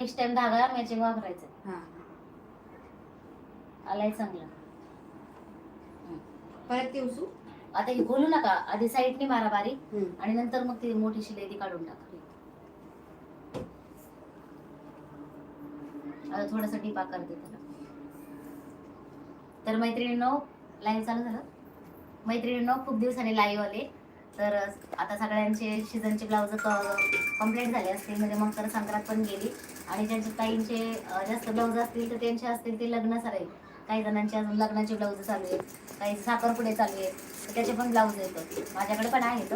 Next time धागा matching वापरायचं हा. आलाय चांगला. परत ते उसू आता हे बोलू नका आधी साईडने मारा बारीक हम्म. आणि नंतर मग ती मोठी शिलाई ती काढून टाका. आता थोडासा टीप आकार दे त्याला. तर मैत्रिणींनो लाईव्ह चालू झालं. मैत्रिणींनो खूप दिवसांनी लाईव्ह आले. तर आता सगळ्यांचे सीझनचे ब्लाउज कंप्लीट झाले असतील म्हणजे मग तर संक्रांत पण गेली. आणि ज्यांचे ताईंचे जास्त ब्लाऊज असतील तर त्यांचे असतील ते लग्न सारे काही जणांचे अजून लग्नाचे ब्लाऊज चालू आहेत. काही साखरपुडे चालू आहेत. तर त्याचे पण ब्लाऊज येतात माझ्याकडे पण आहेत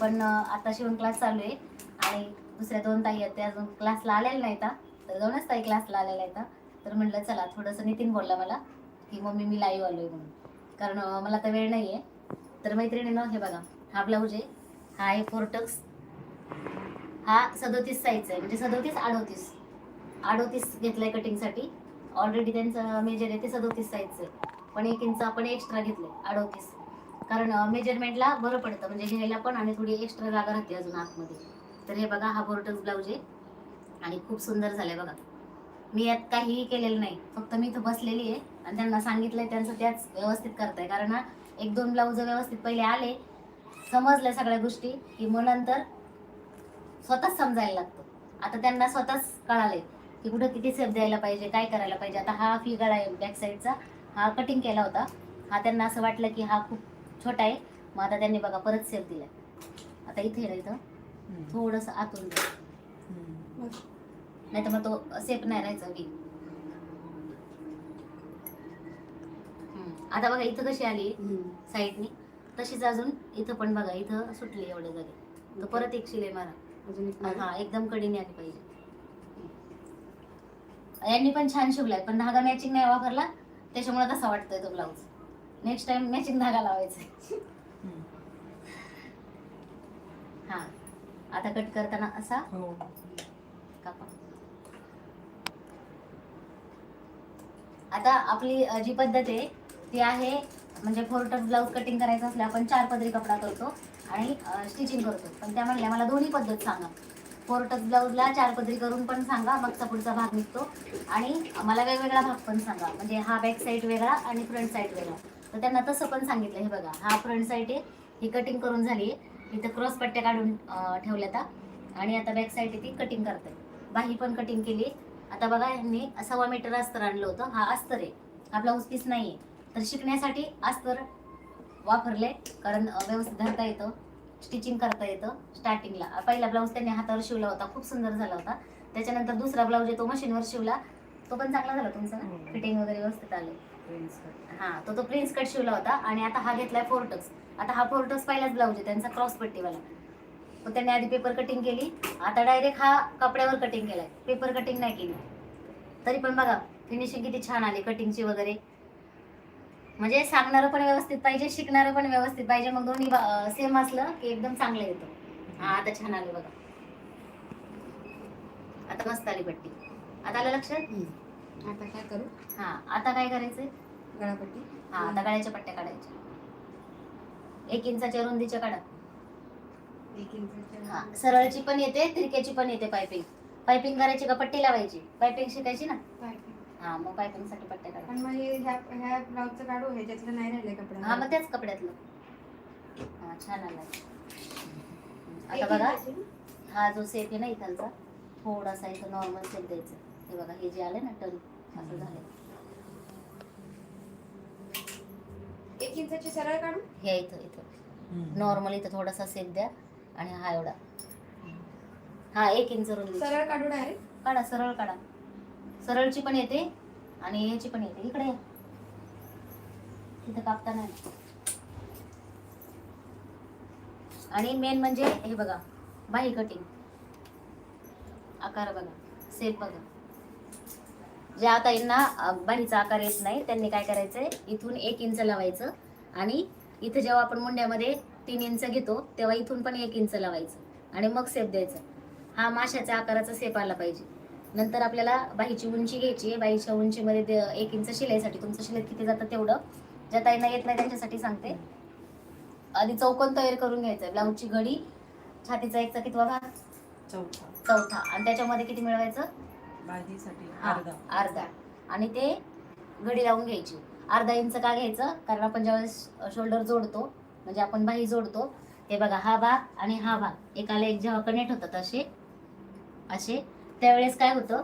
पण आता शिवण क्लास चालू आहे. आणि दुसऱ्या दोन ताई आहेत ते अजून क्लासला आलेल्या नाहीत तर दोनच ताई क्लासला आलेल्या आहेत तर म्हटलं चला थोडंसं नितीन बोलला मला की मम्मी मी लाईव्ह आहे म्हणून. कारण मला तर वेळ नाही आहे तर मैत्रिणीनं हे बघा. हा ब्लाऊज आहे. हा आहे फोर्टक्स. हा सदोतीस साईज आहे. म्हणजे सदोतीस अडोतीस. अडोतीस घेतलाय कटिंगसाठी ऑलरेडी त्यांचं मेजर आहे ते सदोतीस साईजचं आहे. पण एक इंच आपण एक्स्ट्रा घेतलंय अडोतीस. कारण मेजरमेंटला बरं पडतं. म्हणजे घ्यायला पण आणि थोडी एक्स्ट्रा जागा राहते अजून आतमध्ये. तर हे बघा हा फोर्टक्स ब्लाऊज आहे. आणि खूप सुंदर झालंय बघा. मी यात काहीही केलेलं नाही. फक्त मी इथं बसलेली आहे. आणि त्यांना सांगितलंय त्यांचं त्याच व्यवस्थित करताय. कारण एक दोन ब्लाऊज व्यवस्थित पहिले आले. समजल्या सगळ्या गोष्टी की मग नंतर स्वतःच समजायला लागतं. आता त्यांना स्वतःच कळालंय की कुठं किती सेप द्यायला पाहिजे काय करायला पाहिजे. आता हा फी गळा आहे बॅक साईडचा हा कटिंग केला होता. हा त्यांना असं वाटलं की हा खूप छोटा आहे. मग आता त्यांनी बघा परत सेप दिलाय. आता इथे ना इथं थोडंसं आतून द्या नाही तर मग तो सेप नाही राहायचा वी आता बघा इथं कशी आली. साईडनी तशीच अजून इथं पण बघा इथं सुटली एवढे जागे. तर परत एक शिलाई मारा. अजून एक मारू. हा एकदम कडीने आली पाहिजे. यांनी पण छान शिवलाय पण धागा मॅचिंग नाही वापरला त्याच्यामुळे तसा वाटतोय तो ब्लाऊज नेक्स्ट टाइम मॅचिंग धागा लावायचा. हा आता कट करताना असा हो. कापा. आता आपली अ, जी पद्धत आहे ती आहे म्हणजे फोर्टक ब्लाऊज कटिंग करायचं असलं आपण चार पदरी कपडा करतो आणि स्टिचिंग करतो. पण त्या म्हणल्या मला दोन्ही पद्धत सांगा. फोर्टक ब्लाऊजला चार पदरी करून पण सांगा मगचा पुढचा भाग निघतो. आणि मला वेगवेगळा भाग पण सांगा. म्हणजे हा बॅक साईड वेगळा आणि फ्रंट साईड वेगळा. तर त्यांना तसं पण सांगितलं हे बघा हा फ्रंट साईड आहे ही कटिंग करून झाली आहे. इथं क्रॉस पट्ट्या काढून ठेवल्या ठेवल्यात आणि आता बॅक साईड ती कटिंग करते बाही पण कटिंग केली. आता बघा यांनी सव्वा मीटर अस्तर आणलं होतं. हा अस्तर आहे. हा ब्लाऊज पीस नाही आहे तर शिकण्यासाठी अस्तर वापरले कारण व्यवस्थित धरता येतं स्टिचिंग करता येतं स्टार्टिंगला पहिला ब्लाऊज त्यांनी हातावर शिवला होता खूप सुंदर झाला होता. त्याच्यानंतर दुसरा ब्लाऊज आहे तो मशीनवर शिवला तो पण चांगला झाला तुमचा ना? हो. फिटिंग वगैरे व्यवस्थित आले. हा तो तो प्रिन्स कट शिवला होता आणि आता हा घेतलाय फोर्टक्स आता हा फोर्टक्स पहिलाच ब्लाऊज आहे त्यांचा क्रॉस पट्टीवाला. मग त्यांनी आधी पेपर कटिंग केली. आता डायरेक्ट हा कपड्यावर कटिंग केलाय. पेपर कटिंग नाही केली. तरी पण बघा फिनिशिंग किती छान आली कटिंगची वगैरे. म्हणजे सांगणारं पण व्यवस्थित पाहिजे शिकणारं पण व्यवस्थित पाहिजे. मग दोन्ही सेम असलं की एकदम चांगलं येतं. हा आता छान आलं बघा. आता मस्त आली पट्टी. आता आलं लक्षात. आता काय करू? हा आता काय करायचंय? गळापट्टी. हा आता गळ्याच्या पट्ट्या काढायच्या. एक इंचाच्या रुंदीच्या काढा. एक इंचाच्या हा सरळची पण येते तिरक्याची पण येते पायपिंग पायपिंग करायची का? पट्टी लावायची. पायपिंग शिकायची ना. हा मग पट्ट्या काढा पण मग हे ह्या ह्या ब्लाऊजचं काढू ह्याच्यातलं नाही राहिलंय कपडा. हा मग त्याच कपड्यातलं. हा छान आलाय. आता बघा? हा जो सेप आहे ना इथलचा थोडासा इथं नॉर्मल सेप द्यायचा. हे बघा हे जे आले ना टर्न असं झालं एक इंचाची सरळ काढू? हे इथं इथं. नॉर्मल इथं थोडासा सेप द्या आणि हा एवढा. हा एक इंच रुंदी सरळ काढू डायरेक्ट? काढा सरळ काढा. सरळची पण येते आणि याची पण येते. इकडे तिथं इथं कापता नाही आणि मेन म्हणजे हे बघा बाही कटिंग आकार बघा सेप बघा. जे आता यांना बाहीचा आकार येत नाही त्यांनी काय करायचंय? इथून एक इंच लावायचं आणि इथं जेव्हा आपण मुंड्यामध्ये तीन इंच घेतो तेव्हा इथून पण एक इंच लावायचं आणि मग सेप द्यायचं. हा माशाच्या आकाराचा सेप आला पाहिजे. नंतर आपल्याला बाहीची उंची घ्यायची आहे. बाहीच्या उंचीमध्ये एक इंच शिलाईसाठी तुमचं शिलाई किती जातं तेवढं. ज्या ताईंना येत नाही त्यांच्यासाठी सांगते. आधी चौकोन तयार करून घ्यायचं. ब्लाऊजची घडी छातीचा एकचा कितवा भाग चौथा. चौथा. आणि त्याच्यामध्ये किती मिळवायचं? अर्धा. अर्धा. आणि ते घडी लावून घ्यायची. अर्धा इंच का घ्यायचं? कारण आपण ज्यावेळेस शोल्डर जोडतो म्हणजे आपण बाही जोडतो ते बघा हा भाग आणि हा भाग. एकाला एक जेव्हा कनेक्ट होतात असे असे त्यावेळेस काय होतं?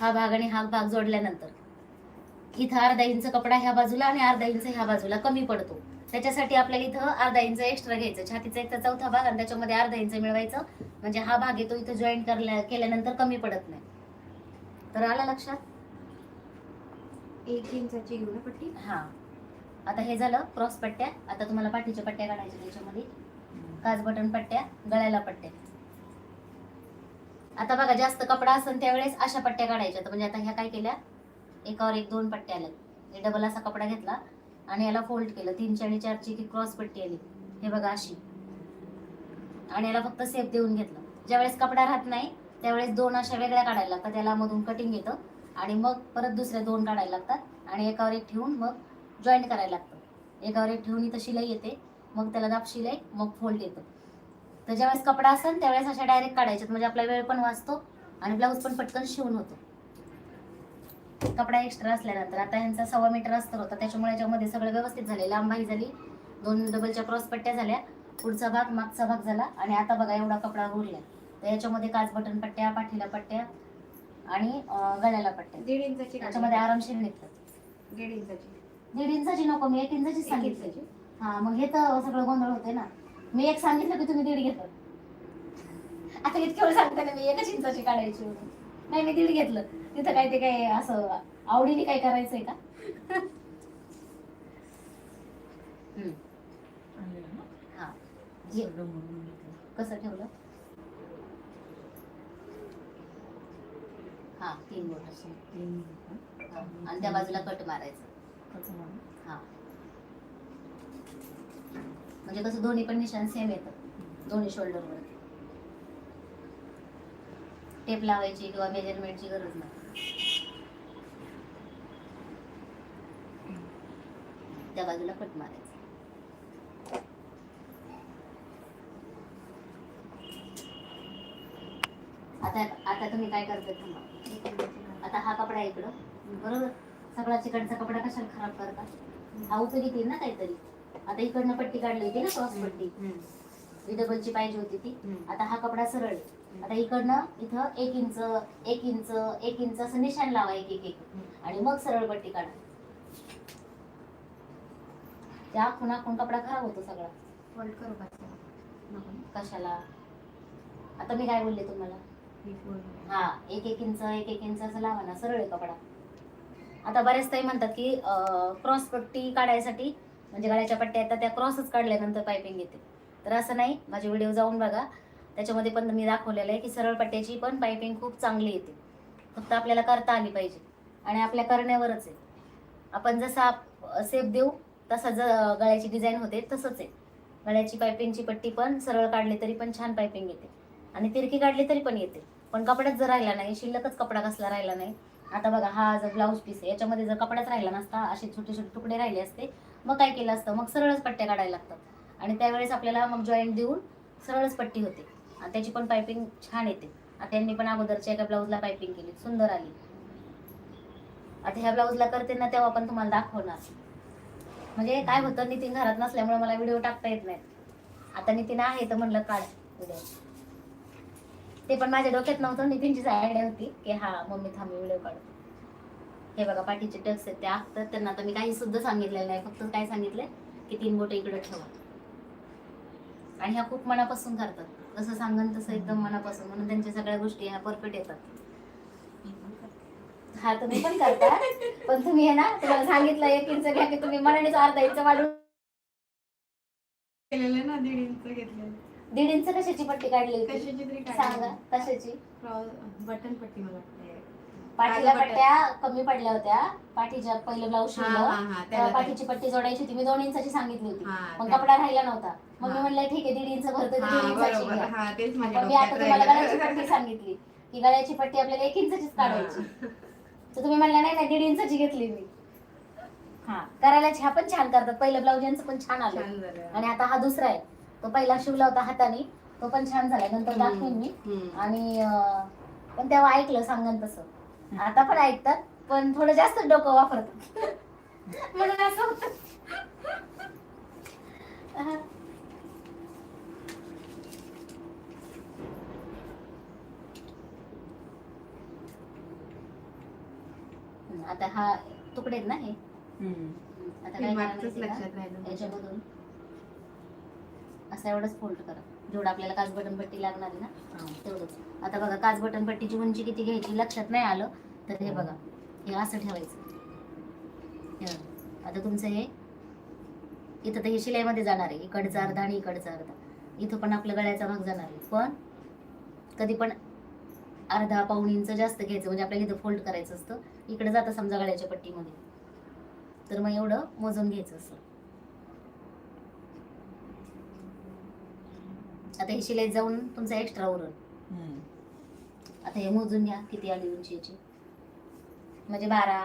हा भाग आणि हा भाग जोडल्यानंतर इथं अर्धा इंच कपडा ह्या बाजूला आणि अर्धा इंच ह्या बाजूला कमी पडतो. त्याच्यासाठी आपल्याला इथं अर्धा इंच एक्स्ट्रा घ्यायचं. छातीचा एक चौथा भाग आणि त्याच्यामध्ये अर्धा इंच मिळवायचं. म्हणजे हा भाग येतो इथं जॉईन करल्या केल्यानंतर कमी पडत नाही. तर आला लक्षात? एक इंचाची घेऊ ना पट्टी? हा. आता हे झालं क्रॉस पट्ट्या. आता तुम्हाला पाठीच्या पट्ट्या काढायच्या त्याच्यामध्ये. काच बटन पट्ट्या गळ्याला पट्ट्या. आता बघा जास्त कपडा असेल त्यावेळेस अशा पट्ट्या काढायच्या. तर म्हणजे आता ह्या काय केल्या? एकावर एक दोन पट्ट्या आल्या हे डबल असा कपडा घेतला आणि याला फोल्ड केलं. तीनशे आणि चारची की क्रॉस पट्टी आली. हे बघा अशी. आणि याला फक्त सेफ देऊन घेतलं. ज्यावेळेस कपडा राहत नाही त्यावेळेस दोन अशा वेगळ्या काढायला लागतात. त्याला मधून कटिंग येतं आणि मग परत दुसऱ्या दोन काढायला लागतात. आणि एकावर एक ठेवून मग जॉईंट करायला लागतं. एकावर एक ठेवून इथं शिलाई येते. मग त्याला दाब शिलाई मग फोल्ड येतं. तर ज्यावेळेस कपडा असेल त्यावेळेस अशा डायरेक्ट काढायच्यात. म्हणजे आपला वेळ पण वाचतो आणि ब्लाऊज पण पटकन शिवून होतो. कपडा एक्स्ट्रा असल्यानंतर. आता यांचा सव्वा मीटर अस्तर होता. त्याच्यामुळे याच्यामध्ये सगळं व्यवस्थित झाले लांबाई झाली. दोन डबलच्या क्रॉस पट्ट्या झाल्या. पुढचा भाग मागचा भाग झाला. आणि आता बघा एवढा कपडा उरला तर याच्यामध्ये काच बटन पट्ट्या पाठीला पट्ट्या आणि गळ्याला पट्ट्या. दीड इंचाची त्याच्यामध्ये आरामशीर निघतात. दीड इंचाची. दीड इंचाची नको मी एक इंचाची सांगितली. हा मग हे तर सगळं गोंधळ होते ना. मी एक सांगितलं की तुम्ही दीड घेतलं. आता इतक्या वेळ सांगते ना मी एकच इंचाची काढायची नाही मी दीड घेतलं. तिथं काय ते काय असं आवडीने काय करायचंय का. कसं ठेवलं? हा तीन बोट आणि त्या बाजूला कट मारायचं? हा. म्हणजे कसं दोन्ही पण निशाण सेम येतं. दोन्ही शोल्डरवर टेप लावायची किंवा मेजरमेंटची गरज नाही. त्या बाजूला कट मारायचं. आता आता तुम्ही काय करताय थांबा. आता हा कपडा इकडं. बरोबर? सगळा चिकडचा कपडा कशाला खराब करता? हा उपयोगी येईल ना काहीतरी? आता इकडनं पट्टी काढली होती ना क्रॉस पट्टी. ही डबलची पाहिजे होती ती. आता हा कपडा सरळ. आहे. आता इकडनं इथं एक इंच एक इंच एक इंच असं निशाण लावा एक एक एक. आणि मग सरळ पट्टी काढा. त्या आखून आखून कपडा खराब होतो सगळा. फोल्ड करू का. कशाला? आता मी काय बोलले तुम्हाला? हा एक एक इंच एक एक इंच असं लावा ना सरळ आहे कपडा. आता बऱ्याच ताई म्हणतात की क्रॉस पट्टी काढायसाठी म्हणजे गळ्याच्या पट्ट्या येतात त्या क्रॉसच काढल्यानंतर पायपिंग येते. तर असं नाही माझे व्हिडिओ जाऊन बघा. त्याच्यामध्ये पण मी दाखवलेलं आहे की सरळ पट्ट्याची पण पायपिंग खूप चांगली येते. फक्त आपल्याला करता आली पाहिजे. आणि आपल्या करण्यावरच आहे. आपण जसा सेप देऊ तसा ज गळ्याची डिझाईन होते तसंच आहे. गळ्याची पायपिंगची पट्टी पण सरळ काढली तरी पण छान पायपिंग येते. आणि तिरकी काढली तरी पण येते. पण कपडाच जर राहिला नाही शिल्लकच कपडा कसला राहिला नाही. आता बघा हा जर ब्लाऊज पीस आहे याच्यामध्ये जर कपडाच राहिला नसता असे छोटे छोटे तुकडे राहिले असते मग काय केलं असतं? मग सरळच पट्ट्या काढायला लागतात. आणि त्यावेळेस आपल्याला मग जॉईंट देऊन सरळच पट्टी होते. आणि त्याची पण पायपिंग छान येते. आता त्यांनी पण अगोदरच्या एका ब्लाऊजला पायपिंग केली. सुंदर आली. आता ह्या ब्लाऊजला करते ना तेव्हा पण तुम्हाला दाखवणार. म्हणजे काय होतं नितीन घरात नसल्यामुळे मला व्हिडिओ टाकता येत नाही आता नितीन आहे तर म्हणलं काढ व्हिडिओ ते पण माझ्या डोक्यात नव्हतं. नितीनचीच आयडिया होती की हा मम्मी थांबी व्हिडिओ काढतो. हे बघा पाठीचे टक्स आहेत ते आखतात त्यांना आता मी काही सुद्धा सांगितलेलं नाही. फक्त काय सांगितलंय की तीन बोट इकडे ठेवा. आणि ह्या खूप मनापासून करतात. जसं सांगन तसं एकदम मनापासून. म्हणून त्यांच्या सगळ्या गोष्टी ह्या परफेक्ट येतात. हा तुम्ही पण करता. पण तुम्ही आहे ना तुम्हाला सांगितलं एक इंच घ्या की तुम्ही मनानेच अर्धा इंच वाढून केलेलं ना दीड इंच घेतलेलं दीड इंच कशाची पट्टी काढली कशाची तरी सांगा कशाची? बटन पट्टी मला वाटते. पाठीला. पट्ट्या कमी पडल्या होत्या. पाठीच्या पहिलं ब्लाऊज हा, शिवलं. हा, पाठीची पट्टी जोडायची होती. मी दोन इंचाची सांगितली होती. हा, पण त्या- कपडा राहिला नव्हता. मग मी हा. म्हणलं ठीक आहे दीड इंच भरतो हा, दीड इंचाची बरोबर. घ्या. हा, तेच माझ्या पण मी आता तुम्हाला गळ्याची राहिलं. पट्टी सांगितली. की गळ्याची पट्टी आपल्याला एक इंचाचीच काढायची. तर तुम्ही म्हणला नाही नाही दीड इंचाची घेतली मी. हा. करायला ह्या पण छान करतात. पहिलं ब्लाऊज यांचं पण छान आलं. छान झालं. आणि आता हा दुसरा आहे. तो पहिला शिवला होता हाताने. तो पण छान झाला. नंतर दाखवेन मी. हम्म. आणि अं, पण तेव्हा ऐकलं सांगन तसं. आता पण ऐकतात पण थोडं जास्त डोकं वापरतात. म्हणून असं होतं. आता हा तुकडे ना हे? आता काय लक्षात राहिलं. याच्यामधून. असं एवढंच फोल्ड करा. जेवढं आपल्याला काच बटन पट्टी लागणार आहे ना तेवढंच. आता बघा काच बटन पट्टीची उंची किती घ्यायची लक्षात नाही आलं तर हे बघा हे असं ठेवायचं. आता तुमचं हे इथं तर हे शिलाईमध्ये जाणार आहे इकडचा अर्धा आणि इकडचा अर्धा. इथं पण आपल्या गळ्याचा भाग जाणार आहे पण कधी पण अर्धा पाऊण इंच जास्त घ्यायचं म्हणजे आपल्याला इथं फोल्ड करायचं असतं. इकडे जातं समजा गळ्याच्या पट्टीमध्ये. तर मग एवढं मोजून घ्यायचं असतं आता हे शिलाई जाऊन तुमचा एक्स्ट्रा उरल. आता हे मोजून घ्या किती आली उंची याची म्हणजे बारा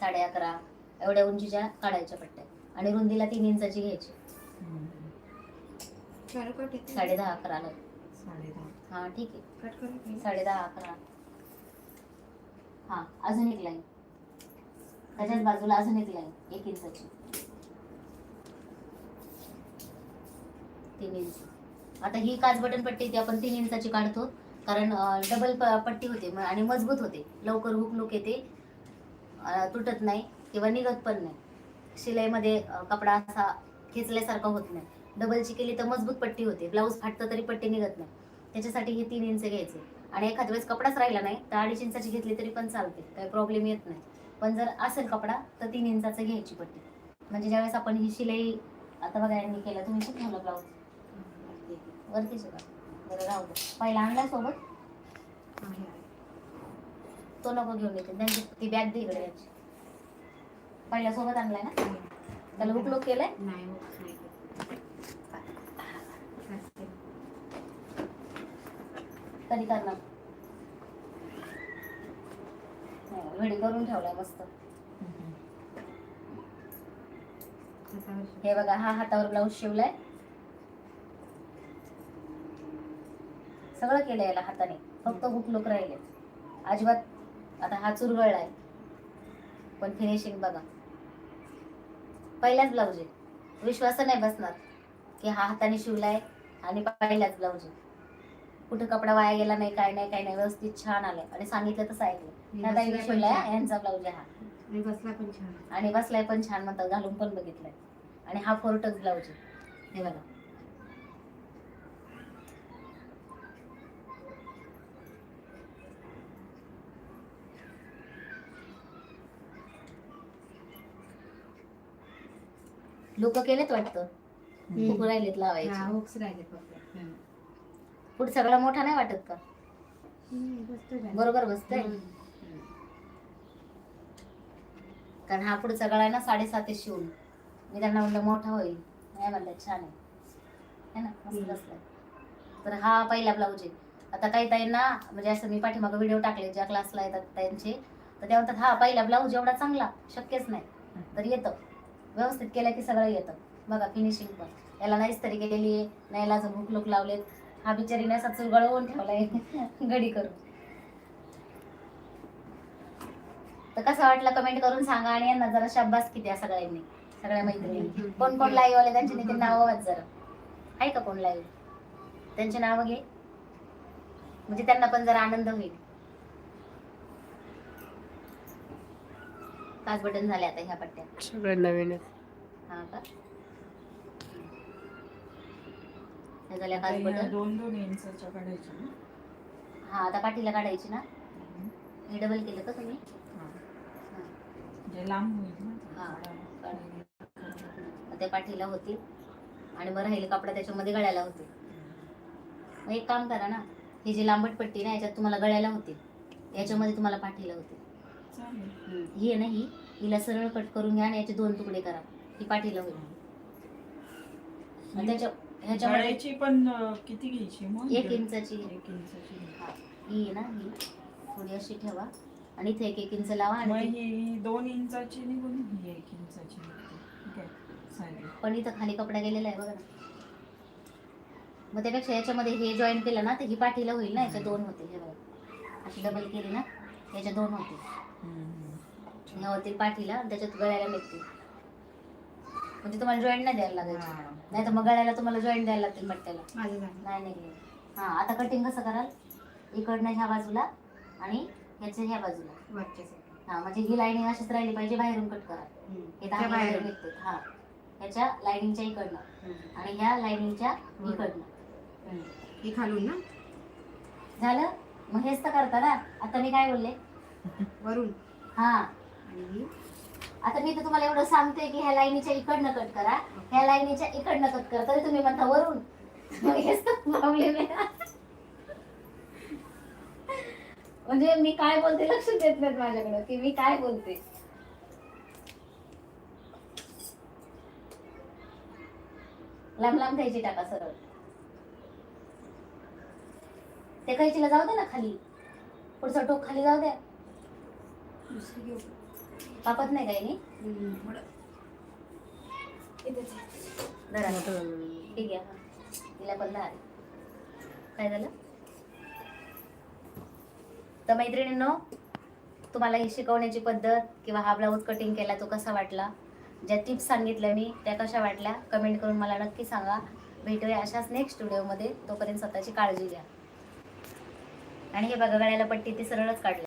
साडे अकरा एवढ्या उंचीच्या काढायच्या पट्ट्या. आणि रुंदीला तीन इंचाची घ्यायची. साडे दहा दहा. हा ठीक आहे. कट करू की? साडे दहा अकरा. हा अजून एक लाईन त्याच्याच बाजूला अजून एक लाईन एक इंचाची. तीन इंच. आता ही काच बटन पट्टी ती आपण तीन इंचाची काढतो. कारण डबल पट्टी होते म- आणि मजबूत होते. लवकर हुकलूक येते. तुटत नाही किंवा निघत पण नाही. शिलाईमध्ये कपडा असा खेचल्यासारखा होत नाही. डबलची केली तर मजबूत पट्टी होते. ब्लाऊज फाटतं तरी पट्टी निघत नाही. त्याच्यासाठी हे तीन इंच घ्यायचे. आणि एखाद्या वेळेस कपडाच राहिला नाही तर अडीच इंचाची घेतली तरी पण चालते. काही प्रॉब्लेम येत नाही. पण जर असेल कपडा तर तीन इंचाचं घ्यायची पट्टी. म्हणजे ज्यावेळेस आपण ही शिलाई आता बघा यांनी केलं तुम्ही शिकवलं ब्लाऊज. वरतीच होता बरं राहू दे. पहिला आणला सोबत. तो नको घेऊन येते. त्यांची ती बॅग दे इकडे याची पहिल्या सोबत आणलाय ना? त्याला हुक लुक केलंय? नाही हो. कधी करणार. व्हिडिओ करून ठेवलाय मस्त. हे बघा हा हातावर ब्लाऊज शिवलाय. सगळं केलंय याला हाताने. फक्त हुक लुक राहिले अजिबात आता हा चुरगळलाय पण फिनिशिंग बघा. पहिलाच ब्लाऊज आहे. विश्वास नाही बसणार की हा हाताने शिवलाय आणि पहिलाच ब्लाऊज आहे. कुठे कपडा वाया गेला नाही काय नाही काय नाही व्यवस्थित छान आलाय. आणि सांगितलं तसं ऐकलं शिवलाय. यांचा ब्लाऊज आहे हा. बसला पण छान. आणि बसलाय पण छान म्हणतात घालून पण बघितलंय. आणि हा फोर्टच ब्लाऊज आहे. हे बघा. लोक केलेत वाटतं. खूप राहिलेत हा लावायचे हुक्स राहिले फक्त. पुढे सगळा मोठा नाही वाटत का. बरोबर बसतंय. हम्म. कारण हा पुढचा गळा आहे ना साडेसाते शिवून. मी त्यांना म्हणलं मोठा होईल. नाही म्हणलं छान आहे. है ना? मस्त हम्म. बसलाय. तर हा पहिला ब्लाऊज आहे. आता काही ताईंना म्हणजे असं मी पाठीमागं व्हिडिओ टाकले ज्या क्लासला येतात त्यांचे तर ते म्हणतात हा पहिला ब्लाऊज एवढा चांगला शक्यच नाही. तर येतं. व्यवस्थित केलं की सगळं येतं. बघा फिनिशिंग पण. याला नाहीच तरी केलेली आहे. नाही याला अजून हुक लावलेत. हा बिचारीने असा चुळगळवून ठेवलाय. गडी करून. तर कसं वाटलं कमेंट करून सांगा आणि यांना जरा शाबास किती सगळ्यांनी. सगळ्या मैत्रिणी कोण कोण लाईव्ह आले त्यांची ते नावं जरा. आहे का कोण लाईव्ह त्यांचे नावं घे. म्हणजे त्यांना पण जरा आनंद होईल. पाच बटन झाले आता ह्या पट्ट्या सगळं नवीनच हा का? हे झाल्या आता पाच ह्या बटन. दोन दोन इंचाच्या काढायच्या ना? हा आता पाठीला काढायची ना? हे डबल केलं का तुम्ही? हा. हा. म्हणजे लांब होईल ना हा. ते. मग ते पाठीला होतील. आणि मग राहिले कपडा त्याच्यामध्ये गळ्याला होतील. मग एक काम करा ना ही जी लांबट पट्टी ना याच्यात तुम्हाला गळ्याला होतील. याच्यामध्ये तुम्हाला पाठीला होतील. चालेल ही आहे ना ही हिला सरळ कट करून घ्या आणि याचे दोन तुकडे करा. ही पाठीला होईल. आणि त्याच्या ह्याच्यामध्ये गळ्याची पण अं, किती घ्यायची मग? एक इंचाची. एक इंचाची. हा, ही आहे ना ही. थोडी अशी ठेवा. आणि इथे एक एक इंच लावा मग आणि ती- ही दोन इंचाची निघून ही एक इंचाची निघते. ठीक आहे? चालेल. पण इथं खाली कपडा गेलेला आहे बघा ना. मग त्यापेक्षा याच्यामध्ये हे जॉईन केलं ना तर ही पाठीला होईल ना याच्या दोन होतील हे बघा. अशी डबल केली ना याच्या दोन होते. होतील पाठीला त्याच्यात गळ्याला निघतील म्हणजे तुम्हाला जॉईंट नाही द्यायला लागायचं. नाही तर मग गळ्याला तुम्हाला जॉईंट द्यायला लागतील माझं झालं नाही निघले हा आता कटिंग कसं कराल? इकडनं ह्या बाजूला आणि ह्याच्या ह्या बाजूला. side. हा म्हणजे ही लाईनिंग अशीच राहिली पाहिजे बाहेरून कट करा. हम्म. हे त्या दहा बाहेर बाहेर निघते हा. ह्याच्या लाईनिंगच्या इकडनं. आणि ह्या लाईनिंगच्या इकडनं. हे खालून ना? झालं? मग हेच तर करता ना. आता मी काय बोलले? वरून. हा. आणि? ही आता मी तर तुम्हाला एवढं सांगते की ह्या लाईनीच्या इकडनं कट करा. ह्या लाईनीच्या इकडनं कट करा तरी तुम्ही म्हणता वरून. मग हेच तर प्रॉब्लेम आहे ना. म्हणजे मी काय बोलते लक्ष देत नाहीत माझ्याकडे की मी काय बोलते. लांब लांब घ्यायची टाका सरळ. ते कैचीला जाऊ दे ना खाली. पुढचा टोक खाली जाऊ द्या. दुसरी घेऊ कापत नाही काही नाही. धरा. ठीक आहे हा. तिला पण दहा. काय झालं? तर मैत्रिणींनो तुम्हाला ही शिकवण्याची पद्धत किंवा हा ब्लाऊज कटिंग केला तो कसा वाटला? ज्या टिप्स सांगितल्या मी त्या कशा वाटल्या? कमेंट करून मला नक्की सांगा. भेटूया अशाच नेक्स्ट व्हिडिओमध्ये तोपर्यंत स्वतःची काळजी घ्या. आणि हे बघा गळ्याला पट्टी ती सरळच काढली